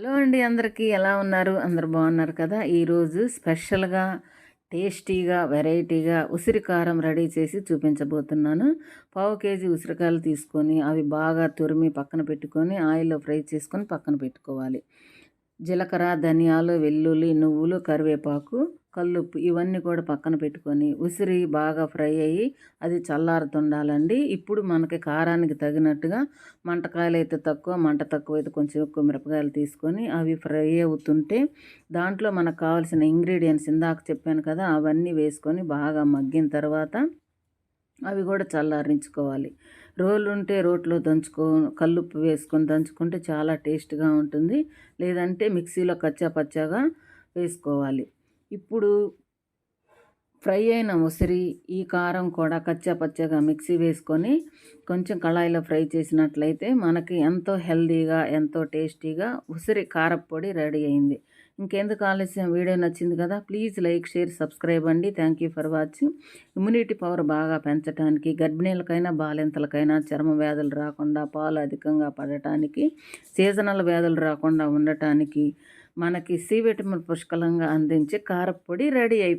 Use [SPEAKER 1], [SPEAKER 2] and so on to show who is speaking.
[SPEAKER 1] Hello అండి అందరికీ ఎలా ఉన్నారు? అందరు బాగున్నారు కదా? ఈరోజు స్పెషల్గా టేస్టీగా వెరైటీగా ఉసిరికారం రెడీ చేసి చూపించబోతున్నాను. పావు కేజీ ఉసిరికాయలు తీసుకొని అవి బాగా తురిమి పక్కన పెట్టుకొని ఆయిల్లో ఫ్రై చేసుకొని పక్కన పెట్టుకోవాలి. జీలకర్ర ధనియాలు వెల్లుల్లి నువ్వులు కరివేపాకు కల్లుప్పు ఇవన్నీ కూడా పక్కన పెట్టుకొని ఉసిరి బాగా ఫ్రై అయ్యి అది చల్లారుతుండాలండి. ఇప్పుడు మనకి కారానికి తగినట్టుగా మంటకాయలు అయితే తక్కువ మంట తక్కువ అయితే కొంచెం ఎక్కువ మిరపకాయలు తీసుకొని అవి ఫ్రై అవుతుంటే దాంట్లో మనకు కావాల్సిన ఇంగ్రీడియంట్స్ ఇందాక చెప్పాను కదా అవన్నీ వేసుకొని బాగా మగ్గిన తర్వాత అవి కూడా చల్లారించుకోవాలి. రోలు ఉంటే రోట్లో దంచుకో కల్లుప్పు వేసుకొని దంచుకుంటే చాలా టేస్ట్గా ఉంటుంది. లేదంటే మిక్సీలో కచ్చా పచ్చాగా వేసుకోవాలి. ఇప్పుడు ఫ్రై అయిన ఉసిరి ఈ కారం కూడా కచ్చా పచ్చగా మిక్సీ వేసుకొని కొంచెం కళాయిలో ఫ్రై చేసినట్లయితే మనకి ఎంతో హెల్దీగా ఎంతో టేస్టీగా ఉసిరి కారపొడి రెడీ అయింది. ఇంకెందుకు ఆలస్యం? వీడియో నచ్చింది కదా? ప్లీజ్ లైక్ షేర్ సబ్స్క్రైబ్ అండి. Thank you for watching immunity power బాగా పెంచడానికి గర్భిణీలకైనా బాలింతలకైనా చర్మ వ్యాధులు రాకుండా పాలు అధికంగా పడటానికి సీజనల్ వ్యాధులు రాకుండా ఉండటానికి మనకి సి విటమిన్ పుష్కలంగా అందించే కారపొడి రెడీ అయిపోయింది